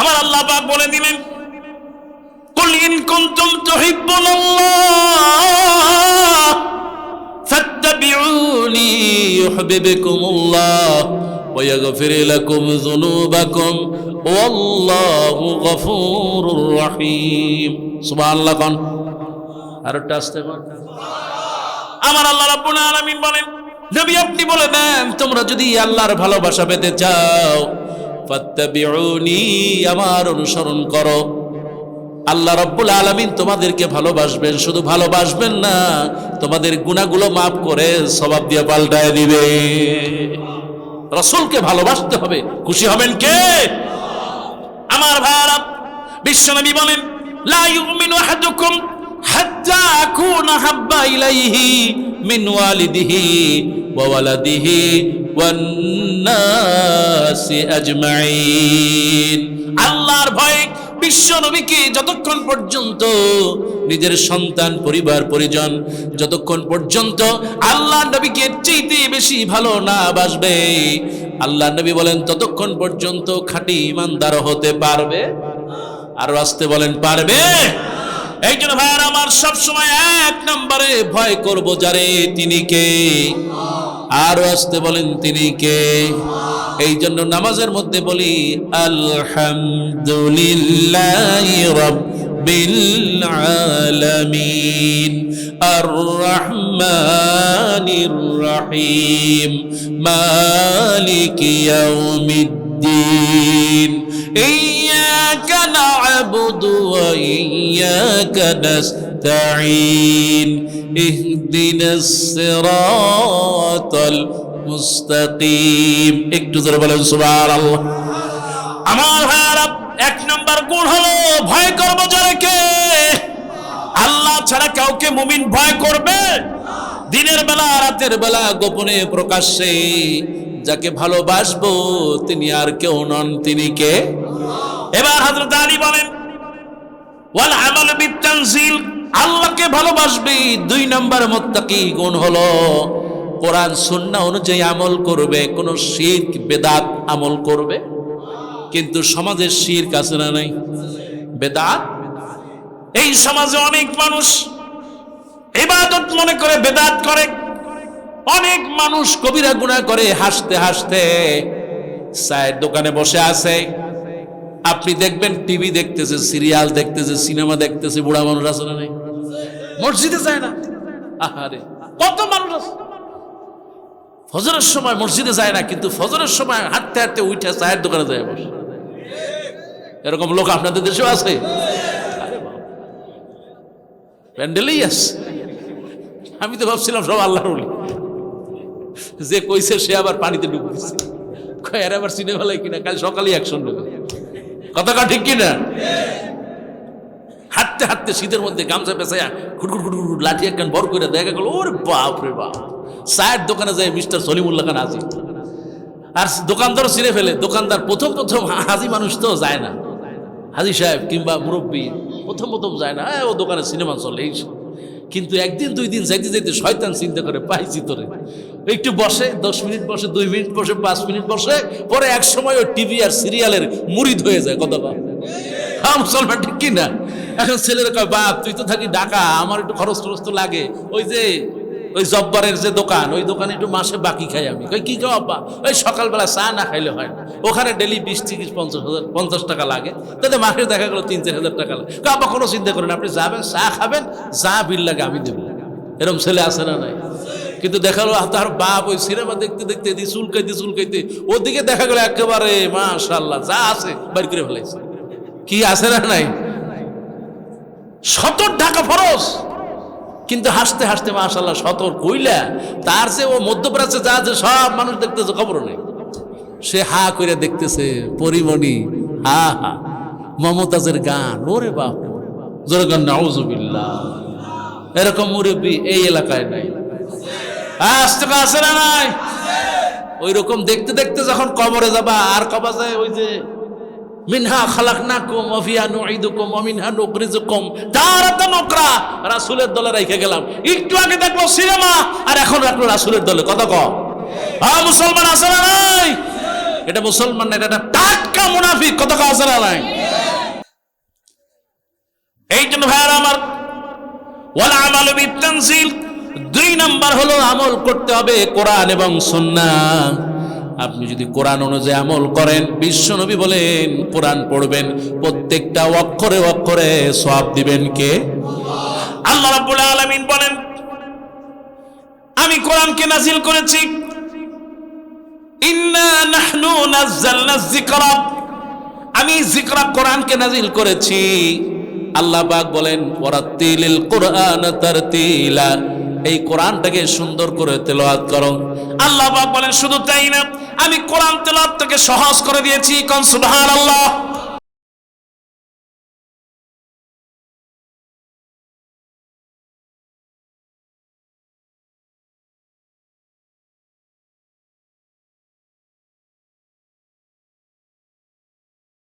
আমার আল্লাহ পাক বলে দিলেন, কুল ইন কুনতুম তুহিব্বুনাল্লাহ, ফাত্তাবিউনি ইউহিব্বুকুমুল্লাহ, ওয়া ইয়াগফির লাকুম যুনুবাকুম, ওয়াল্লাহু গফুরুর রহিম। সুবহানাল্লাহ কোন। আর একটু আসতে কোন আমার আল্লাহ রাব্বুল আলামিন বলেন, নবী আপনি বলে দেন, তোমরা যদি আল্লাহর ভালোবাসা পেতে চাও আমার অনুসরণ করো। আল্লাহ রব্বুল আলমিন তোমাদেরকে ভালোবাসবেন, শুধু ভালোবাসবেন না, তোমাদের গুণাগুলো মাফ করে স্বভাব দিয়ে পাল্টায় দিবে। রসুলকে ভালোবাসতে হবে, খুশি হবেন কে? আমার ভাইয়ারা বিশ্বনবী বলেন হাব্বা ইলাইহি। মিন ওয়ালিদিহি ওয়া ওয়ালাদিহি ওয়ান নাসি আজমাইন। আল্লাহর ভয়ে বিশ্ব নবীকে যতক্ষণ পর্যন্ত নিজের সন্তান, পরিবার, পরিজন যতক্ষণ পর্যন্ত আল্লাহ নবীকে চাইতে বেশি ভালো না বাসবে আল্লাহ নবী বলেন ততক্ষণ পর্যন্ত খাঁটি ইমানদার হতে পারবে? আর আসতে বলেন, পারবে? ভাইয়ার আমার সবসময় এক নম্বরে ভয় করব, যারে তিনি কে? আর আসতে বলেন, তিনি কে? এই জন্য নামাজের মধ্যে বলি, আলহামদুলিল্লাহ রব্বিল আলামিন আর রহমানির রহিম, মালিক إياك نعبد وإياك نستعين اهدنا الصراط المستقيم একটু জোরে বলেন সুবহানাল্লাহ আমার ভাইয়ারা এক নম্বর গুণ হলো ভয় করবো যাকে আল্লাহ ছাড়া কাউকে মুমিন ভয় করবে দিনের বেলা রাতের বেলা গোপনে প্রকাশ্যে যাকে ভালোবাসবো, তিনি আর কেউ নন, তিনি কে? এবার হযরত আলী বলেন, ওয়াল আমাল বিতানজিল আল্লাহকে ভালোবাসবি, দুই নম্বর মুত্তাকি গুণ হলো, কোরআন সুন্নাহ অনুযায়ী আমল করবে, কোন শিরক, বেদাত আমল করবে। কিন্তু সমাজের শিরক আছে না নাই? বেদাত? এই সমাজে অনেক মানুষ ইবাদত মনে করে বেদাত করে। অনেক মানুষ কবিরা গুণা করে, হাসতে হাসতে চায়ের দোকানে বসে আছে। আপনি দেখবেন টিভি দেখতেছে, সিরিয়াল দেখতেছে, সিনেমা দেখতেছে, বুড়া মানুষ আছে না নেই? মসজিদে যায় না? আহারে, কত মানুষ আছে? ফজরের সময় মসজিদে যায় না, কিন্তু ফজরের সময় হাঁটতে হাঁটতে উঠে চায়ের দোকানে যায় বসে। এরকম লোক আপনাদের দেশেও আছে। প্যান্ডেলেই আছে। আমি তো ভাবছিলাম সব আল্লাহর যে কইছে সে আবার পানিতে ডুব দিচ্ছে এর আবার সিনেমা লাগে কিনা? কাল সকালে অ্যাকশন নেবে। কথাটা ঠিক কিনা? হাঁটতে হাঁটতে শীতের মধ্যে গামছা পেঁচাইয়া খুটখুট খুটখুট লাঠি একখান বর করে দেখা গেল ওরে বাপ রে বাপ! চায়ের দোকানে যায় মিস্টার সলিমুল্লাহ খান হাজি। আর দোকানদারও চিনে ফেলে দোকানদার প্রথম প্রথম হাজি মানুষ তো যায় না। হাজি সাহেব কিংবা মুরব্বী প্রথম প্রথম যায় না। "এ, ও দোকানে সিনেমা চলে এই সব।" কিন্তু একদিন, দুই দিন যাইতে যাইতে শয়তান চিন্তা করে, পাইছি তোরে। একটু বসে, দশ মিনিট বসে, দুই মিনিট বসে, পাঁচ মিনিট বসে, পরে এক সময় ওই টিভি আর সিরিয়ালের মুড়িদ হয়ে যায়, কথা বা হ্যাঁ মুসলমান ঠিক কিনা? এখন ছেলেরা কয়, বাপ, তুই তো থাকি ঢাকা, আমার একটু খরচ টরচ তো লাগে। ওই যে ওই জব্বারের যে দোকান, ওই দোকানে একটু মাসে বাকি খাই আমি। কই, কি খাও আব্বা? ওই সকালবেলা চা না খাইলে হয় না। ওখানে ডেলি বিশ তিরিশ, পঞ্চাশ হাজার, পঞ্চাশ টাকা লাগে। তাতে মাসে দেখা গেলো তিন, চার হাজার টাকা লাগে। আব্বা, কোনো চিন্তা করেন আপনি যাবেন, চা খাবেন, যা বিল লাগে আমি দেবো। এরকম ছেলে আছে না নাই? কিন্তু দেখা গেলো, তার বাপ ওই সিনেমা দেখতে দেখতে দি চুলকাইতে চুলকাইতে ওদিকে দেখা গেলো একেবারে মাশাল্লাহ যা আছে বাড়ি করে ফেলাইছে। কি আছে না নাই? সতর ঢাকা ফরস কিন্তু হাসতে হাসতে মাশাল্লাহ সতর কইলা তার যে ও মধ্যপ্রাচ্যে যা আছে সব মানুষ দেখতেছে খবর নেই। সে হা করে দেখতেছে, পরিমণি, হা হা, মমতাজের গান, ওরে বাপ। গান এরকম মুরব্বী এই এলাকায় নাই। আসতে আছে না নাই? ওই রকম দেখতে দেখতে যখন কবরে যাবা, আর কবা যায় ওই যে মিনহা খালাকনাকুম ফিহা নুঈদুকুম ওয়া মিনহা নুখরিজুকুম। তারাতান উকরা রাসূলের দলে রেখে গেলাম। একটু আগে দেখল সিনেমা, আর এখন রাখল রাসূলের দলে। কথা ক। হ্যাঁ মুসলমান আছে না নাই? এটা মুসলমান না, এটা টাটকা মুনাফিক। কত আছে না নাই? এই জন্য ভাইয়ার আমার, ওয়ালা আমাল বিতানজিল দুই নাম্বার হলো আমল করতে হবে কোরআন এবং সুন্নাহ। আপনি যদি কোরআন অনুযায়ী আমল করেন বিশ্বনবী বলেন, কোরআন পড়বেন, প্রত্যেকটা অক্ষরে অক্ষরে সওয়াব দিবেন কে? আল্লাহ রাব্বুল আলামিন বলেন, আমি কোরআনকে নাজিল করেছি। ইন্না নাহনু নাযালনা যিকরা। আমি যিকরা কোরআনকে নাজিল করেছি। আল্লাহ পাক বলেন ওয়ারাতিলিল কোরআন তারতিলা। এই কোরআনটাকে সুন্দর করে তেলাওয়াত করো। আল্লাহ পাক বলেন, শুধু তাই না আমি কোরআন তেলাওয়াতটাকে সহজ করে দিয়েছি কোন সুবহানাল্লাহ?